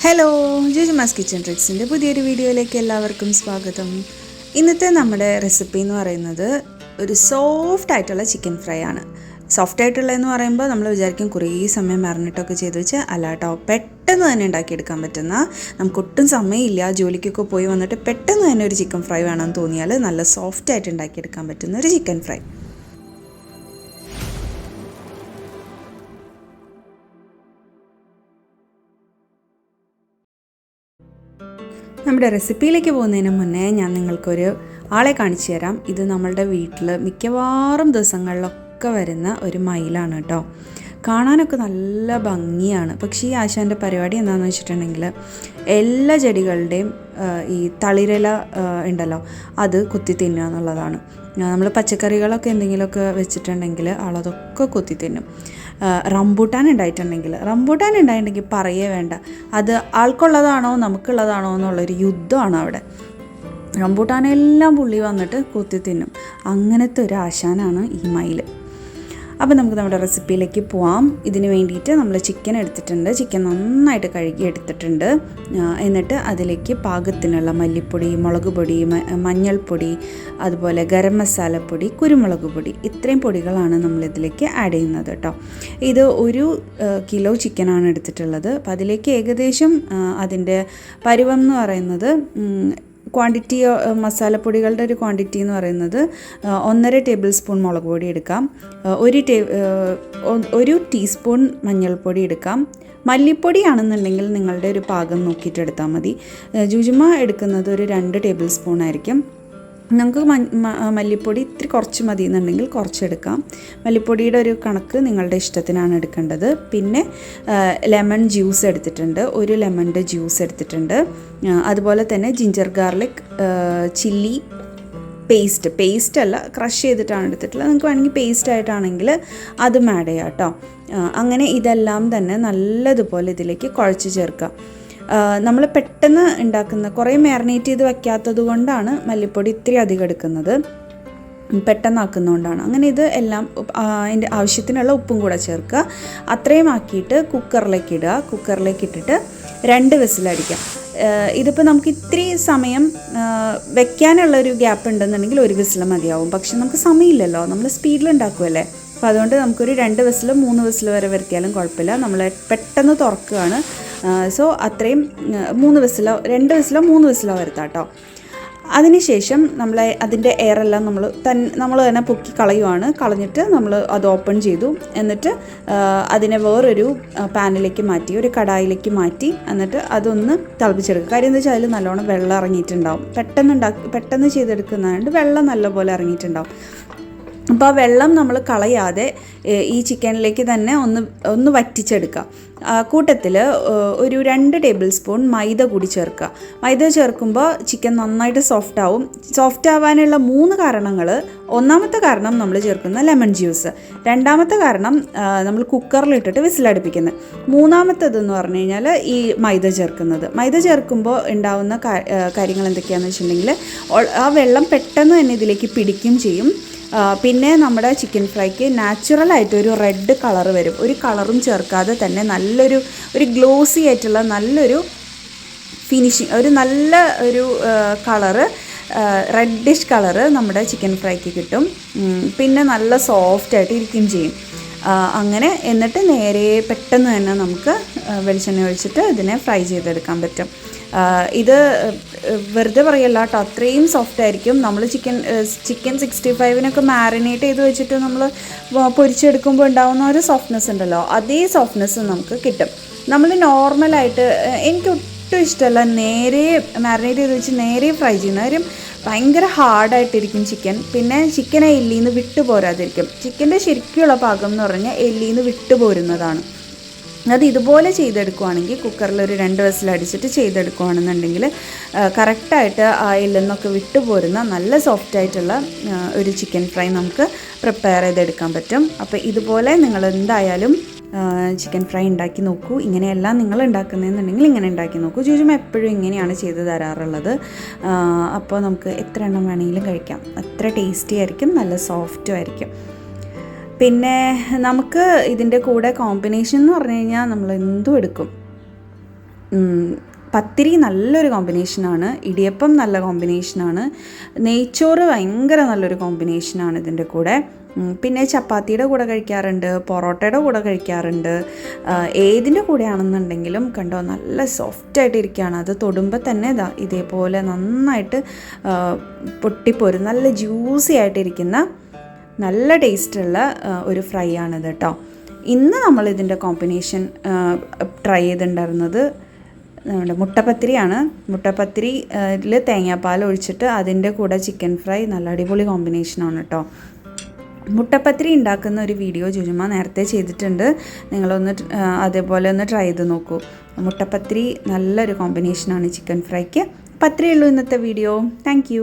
Hello ജുജുമാസ് kitchen ട്രിക്സിന്റെ പുതിയൊരു വീഡിയോയിലേക്ക് എല്ലാവർക്കും സ്വാഗതം. ഇന്നത്തെ നമ്മുടെ റെസിപ്പി എന്ന് പറയുന്നത് ഒരു സോഫ്റ്റ് ആയിട്ടുള്ള ചിക്കൻ ഫ്രൈ ആണ്. സോഫ്റ്റ് ആയിട്ടുള്ളതെന്ന് പറയുമ്പോൾ നമ്മൾ വിചാരിക്കും കുറേ സമയം മറിഞ്ഞിട്ടൊക്കെ ചെയ്ത് വെച്ച് അല്ലാട്ടോ പെട്ടെന്ന് തന്നെ ഉണ്ടാക്കിയെടുക്കാൻ പറ്റുന്ന നമുക്ക് ഒട്ടും സമയമില്ല ജോലിക്കൊക്കെ പോയി വന്നിട്ട് പെട്ടെന്ന് തന്നെ ഒരു ചിക്കൻ ഫ്രൈ വേണമെന്ന് തോന്നിയാൽ നല്ല സോഫ്റ്റ് ആയിട്ട് ഉണ്ടാക്കിയെടുക്കാൻ പറ്റുന്ന ഒരു ചിക്കൻ ഫ്രൈ നമ്മുടെ റെസിപ്പിയിലേക്ക് പോകുന്നതിന് മുന്നേ ഞാൻ നിങ്ങൾക്കൊരു ആളെ കാണിച്ചു തരാം. ഇത് നമ്മളുടെ വീട്ടിൽ മിക്കവാറും ദിവസങ്ങളിലൊക്കെ വരുന്ന ഒരു മയിലാണ് കേട്ടോ. കാണാനൊക്കെ നല്ല ഭംഗിയാണ്. പക്ഷേ ഈ ആശാന്റെ പരിപാടി എന്താണെന്ന് വെച്ചിട്ടുണ്ടെങ്കിൽ എല്ലാ ചെടികളുടെയും ഈ തളിരില ഉണ്ടല്ലോ അത് കുത്തി തിന്നുക എന്നുള്ളതാണ്. നമ്മൾ പച്ചക്കറികളൊക്കെ എന്തെങ്കിലുമൊക്കെ വെച്ചിട്ടുണ്ടെങ്കിൽ ആളതൊക്കെ കുത്തി തിന്നും. റംബൂട്ടാൻ ഉണ്ടായിട്ടുണ്ടെങ്കിൽ റംബൂട്ടാൻ ഉണ്ടായിട്ടുണ്ടെങ്കിൽ പറയേ വേണ്ട. അത് ആൾക്കുള്ളതാണോ നമുക്കുള്ളതാണോ എന്നുള്ളൊരു യുദ്ധമാണ് അവിടെ. റംബൂട്ടാനെല്ലാം പുള്ളി വന്നിട്ട് കുത്തി തിന്നും. അങ്ങനത്തെ ഒരു ആശാനാണ് ഈ മയിൽ. അപ്പോൾ നമുക്ക് നമ്മുടെ റെസിപ്പിയിലേക്ക് പോവാം. ഇതിന് വേണ്ടിയിട്ട് നമ്മൾ ചിക്കൻ എടുത്തിട്ടുണ്ട്. ചിക്കൻ നന്നായിട്ട് കഴുകി എടുത്തിട്ടുണ്ട്. എന്നിട്ട് അതിലേക്ക് പാകത്തിനുള്ള മല്ലിപ്പൊടി മുളക് പൊടി മഞ്ഞൾപ്പൊടി അതുപോലെ ഗരം മസാലപ്പൊടി കുരുമുളക് പൊടി ഇത്രയും പൊടികളാണ് നമ്മൾ ഇതിലേക്ക് ആഡ് ചെയ്യുന്നത് കേട്ടോ. ഇത് ഒരു കിലോ ചിക്കനാണ് എടുത്തിട്ടുള്ളത്. അപ്പോൾ അതിലേക്ക് ഏകദേശം അതിന്റെ പരുവം എന്ന് പറയുന്നത് ക്വാണ്ടിറ്റി മസാലപ്പൊടികളുടെ ഒരു ക്വാണ്ടിറ്റി എന്ന് പറയുന്നത് ഒന്നര ടേബിൾ സ്പൂൺ മുളക് പൊടി എടുക്കാം. ഒരു ടേ ഒരു ടീസ്പൂൺ മഞ്ഞൾപ്പൊടി എടുക്കാം. മല്ലിപ്പൊടിയാണെന്നുണ്ടെങ്കിൽ നിങ്ങളുടെ ഒരു പാകം നോക്കിയിട്ട് എടുത്താൽ മതി. ജുജുമ എടുക്കുന്നത് ഒരു രണ്ട് ടേബിൾ സ്പൂൺ ആയിരിക്കും. മ- മല്ലിപ്പൊടി ഇത്തിരി കുറച്ച് മതി എന്നുണ്ടെങ്കിൽ കുറച്ചെടുക്കാം. മല്ലിപ്പൊടിയുടെ ഒരു കണക്ക് നിങ്ങളുടെ ഇഷ്ടത്തിനാണ് എടുക്കേണ്ടത്. പിന്നെ ലെമൺ ജ്യൂസ് എടുത്തിട്ടുണ്ട്. ഒരു ലെമണിന്റെ ജ്യൂസ് എടുത്തിട്ടുണ്ട്. അതുപോലെ തന്നെ ginger garlic chilli paste. Paste അല്ല ക്രഷ് ചെയ്തിട്ടാണ് എടുത്തിട്ടുള്ളത്. നിങ്ങൾക്ക് വേണമെങ്കിൽ പേസ്റ്റ് ആയിട്ടാണെങ്കിൽ അതും ആഡ് ചെയ്യാം കേട്ടോ. അങ്ങനെ ഇതെല്ലാം തന്നെ നല്ലതുപോലെ ഇതിലേക്ക് കുഴച്ച് ചേർക്കുക നമ്മൾ പെട്ടെന്ന് ഉണ്ടാക്കുന്ന കുറേ മാരിനേറ്റ് ചെയ്ത് വെക്കാത്തത് കൊണ്ടാണ് മല്ലിപ്പൊടി ഇത്തിരി അധികം എടുക്കുന്നത്. പെട്ടെന്നാക്കുന്നതുകൊണ്ടാണ് അങ്ങനെ ഇത് എല്ലാം അതിന്റെ ആവശ്യത്തിനുള്ള ഉപ്പും കൂടെ ചേർക്കുക. അത്രയും ആക്കിയിട്ട് കുക്കറിലേക്ക് ഇടുക. കുക്കറിലേക്ക് ഇട്ടിട്ട് രണ്ട് വിസിലടിക്കാം ഇതിപ്പോൾ നമുക്ക് ഇത്തിരി സമയം വെക്കാനുള്ള ഒരു ഗ്യാപ്പ് ഉണ്ടെന്നുണ്ടെങ്കിൽ ഒരു വിസിൽ മതിയാവും. പക്ഷെ നമുക്ക് സമയമില്ലല്ലോ. നമ്മൾ സ്പീഡിൽ ഉണ്ടാക്കുമല്ലേ അപ്പോൾ അതുകൊണ്ട് നമുക്കൊരു രണ്ട് വിസിൽ മൂന്ന് വിസിൽ വരെ വരുത്തിയാലും കുഴപ്പമില്ല. നമ്മൾ പെട്ടെന്ന് തുറക്കുകയാണ്. സോ അത്രയും മൂന്ന് വിസിലോ രണ്ട് വിസിലോ മൂന്ന് വിസിലോ വരുത്താം കേട്ടോ അതിനുശേഷം നമ്മൾ അതിന്റെ എയറെല്ലാം നമ്മൾ തൻ നമ്മൾ തന്നെ പൊക്കി കളയുവാണ്. കളഞ്ഞിട്ട് നമ്മൾ അത് ഓപ്പൺ ചെയ്തു. എന്നിട്ട് അതിനെ വേറൊരു പാനിലേക്ക് മാറ്റി ഒരു കടായിലേക്ക് മാറ്റി എന്നിട്ട് അതൊന്ന് തിളപ്പിച്ചെടുക്കുക. കാര്യം എന്താ വെച്ചാൽ അതിൽ നല്ലോണം വെള്ളം ഇറങ്ങിയിട്ടുണ്ടാവും. പെട്ടെന്ന് ഉണ്ടാക്കി പെട്ടെന്ന് ചെയ്തെടുക്കുന്നതുകൊണ്ട് വെള്ളം നല്ലപോലെ ഇറങ്ങിയിട്ടുണ്ടാവും. അപ്പോൾ ആ വെള്ളം നമ്മൾ കളയാതെ ഈ ചിക്കനിലേക്ക് തന്നെ ഒന്ന് ഒന്ന് വറ്റിച്ചെടുക്കുക. കൂട്ടത്തിൽ ഒരു രണ്ട് ടേബിൾ സ്പൂൺ മൈദ കൂടി ചേർക്കുക. മൈദ ചേർക്കുമ്പോൾ ചിക്കൻ നന്നായിട്ട് സോഫ്റ്റ് ആവും. സോഫ്റ്റ് ആവാനുള്ള മൂന്ന് കാരണങ്ങൾ ഒന്നാമത്തെ കാരണം നമ്മൾ ചേർക്കുന്ന ലെമൺ ജ്യൂസ്. രണ്ടാമത്തെ കാരണം നമ്മൾ കുക്കറിലിട്ടിട്ട് വിസിലടുപ്പിക്കുന്നത്. മൂന്നാമത്തേതെന്ന് പറഞ്ഞു കഴിഞ്ഞാൽ ഈ മൈദ ചേർക്കുന്നത്. മൈദ ചേർക്കുമ്പോൾ ഉണ്ടാവുന്ന കാര്യങ്ങൾ എന്തൊക്കെയാണെന്ന് വെച്ചിട്ടുണ്ടെങ്കിൽ ആ വെള്ളം പെട്ടെന്ന് തന്നെ ഇതിലേക്ക് പിടിക്കും ചെയ്യും. പിന്നെ നമ്മുടെ ചിക്കൻ ഫ്രൈക്ക് നാച്ചുറലായിട്ട് ഒരു റെഡ് കളർ വരും. ഒരു കളറും ചേർക്കാതെ തന്നെ നല്ലൊരു ഒരു ഗ്ലോസി ആയിട്ടുള്ള നല്ലൊരു ഫിനിഷിങ് ഒരു നല്ല ഒരു കളറ് റെഡിഷ് കളറ് നമ്മുടെ ചിക്കൻ ഫ്രൈക്ക് കിട്ടും. പിന്നെ നല്ല സോഫ്റ്റ് ആയിട്ട് ഇരിക്കുകയും ചെയ്യും. അങ്ങനെ എന്നിട്ട് നേരെ പെട്ടെന്ന് തന്നെ നമുക്ക് വെളിച്ചെണ്ണ ഒഴിച്ചിട്ട് ഇതിനെ ഫ്രൈ ചെയ്തെടുക്കാൻ പറ്റും. ഇത് വെറുതെ പറയല്ല കേട്ടോ. അത്രയും സോഫ്റ്റ് ആയിരിക്കും. നമ്മൾ ചിക്കൻ ചിക്കൻ സിക്സ്റ്റി ഫൈവിനൊക്കെ മാരിനേറ്റ് ചെയ്ത് വെച്ചിട്ട് നമ്മൾ പൊരിച്ചെടുക്കുമ്പോൾ ഉണ്ടാകുന്ന ഒരു സോഫ്റ്റ്നെസ് ഉണ്ടല്ലോ. അതേ സോഫ്റ്റ്നെസ് നമുക്ക് കിട്ടും. നമ്മൾ നോർമലായിട്ട് എനിക്ക് ഒട്ടും ഇഷ്ടമല്ല നേരെ മാരിനേറ്റ് ചെയ്ത് വെച്ച് നേരെ ഫ്രൈ ചെയ്യുന്ന കാര്യം ഭയങ്കര ഹാർഡായിട്ടിരിക്കും ചിക്കൻ പിന്നെ ചിക്കനെ എല്ലിന്ന് വിട്ടു പോരാതിരിക്കും. ചിക്കന്റെ ശരിക്കുള്ള പാകം എന്ന് പറഞ്ഞാൽ എല്ലിന്ന് നിന്ന് വിട്ടു പോരുന്നതാണ്. അത് ഇതുപോലെ ചെയ്തെടുക്കുവാണെങ്കിൽ കുക്കറിൽ ഒരു രണ്ട് വിസിൽ അടിച്ചിട്ട് ചെയ്തെടുക്കുകയാണെന്നുണ്ടെങ്കിൽ കറക്റ്റായിട്ട് ആയിൽ നിന്നൊക്കെ വിട്ടുപോരുന്ന നല്ല സോഫ്റ്റ് ആയിട്ടുള്ള ഒരു ചിക്കൻ ഫ്രൈ നമുക്ക് പ്രിപ്പയർ ചെയ്തെടുക്കാൻ പറ്റും. അപ്പോൾ ഇതുപോലെ നിങ്ങൾ എന്തായാലും ചിക്കൻ ഫ്രൈ ഉണ്ടാക്കി നോക്കൂ. ഇങ്ങനെയെല്ലാം നിങ്ങൾ ഉണ്ടാക്കുന്നതെന്നുണ്ടെങ്കിൽ ഇങ്ങനെ ഉണ്ടാക്കി നോക്കൂ. ചോദിച്ചും എപ്പോഴും ഇങ്ങനെയാണ് ചെയ്ത് തരാറുള്ളത്. അപ്പോൾ നമുക്ക് എത്ര എണ്ണം വേണമെങ്കിലും കഴിക്കാം. അത്ര ടേസ്റ്റി ആയിരിക്കും നല്ല സോഫ്റ്റും ആയിരിക്കും. പിന്നെ നമുക്ക് ഇതിന്റെ കൂടെ കോമ്പിനേഷൻ എന്ന് പറഞ്ഞു കഴിഞ്ഞാൽ നമ്മൾ എന്തും എടുക്കും. പത്തിരി നല്ലൊരു കോമ്പിനേഷനാണ് ഇടിയപ്പം നല്ല കോമ്പിനേഷനാണ് നെയ്ച്ചോറ് ഭയങ്കര നല്ലൊരു കോമ്പിനേഷനാണ് ഇതിന്റെ കൂടെ. പിന്നെ ചപ്പാത്തിയുടെ കൂടെ കഴിക്കാറുണ്ട് പൊറോട്ടയുടെ കൂടെ കഴിക്കാറുണ്ട്. ഏതിന്റെ കൂടെയാണെന്നുണ്ടെങ്കിലും കണ്ടോ നല്ല സോഫ്റ്റായിട്ട് ഇരിക്കുകയാണ്. അത് തൊടുമ്പോൾ തന്നെ ഇതാ ഇതേപോലെ നന്നായിട്ട് പൊട്ടിപ്പോരും. നല്ല ജ്യൂസി ആയിട്ടിരിക്കുന്ന നല്ല ടേസ്റ്റുള്ള ഒരു ഫ്രൈ ആണിത് കേട്ടോ ഇന്ന് നമ്മൾ ഇതിന്റെ കോമ്പിനേഷൻ ട്രൈ ചെയ്തിട്ടുണ്ടായിരുന്നത് നമ്മുടെ മുട്ടപ്പത്തിരിയാണ്. മുട്ടപ്പത്തിരിയിൽ തേങ്ങാപ്പാൽ ഒഴിച്ചിട്ട് അതിന്റെ കൂടെ ചിക്കൻ ഫ്രൈ നല്ല അടിപൊളി കോമ്പിനേഷനാണ് കേട്ടോ മുട്ടപ്പത്തിരി ഉണ്ടാക്കുന്ന ഒരു വീഡിയോ ജുജുമ നേരത്തെ ചെയ്തിട്ടുണ്ട്. നിങ്ങളൊന്ന് അതേപോലെ ഒന്ന് ട്രൈ ചെയ്ത് നോക്കൂ. മുട്ടപ്പത്തിരി നല്ലൊരു കോമ്പിനേഷനാണ് ചിക്കൻ ഫ്രൈക്ക്. അപ്പം അത്രയേ ഉള്ളൂ ഇന്നത്തെ വീഡിയോ. താങ്ക്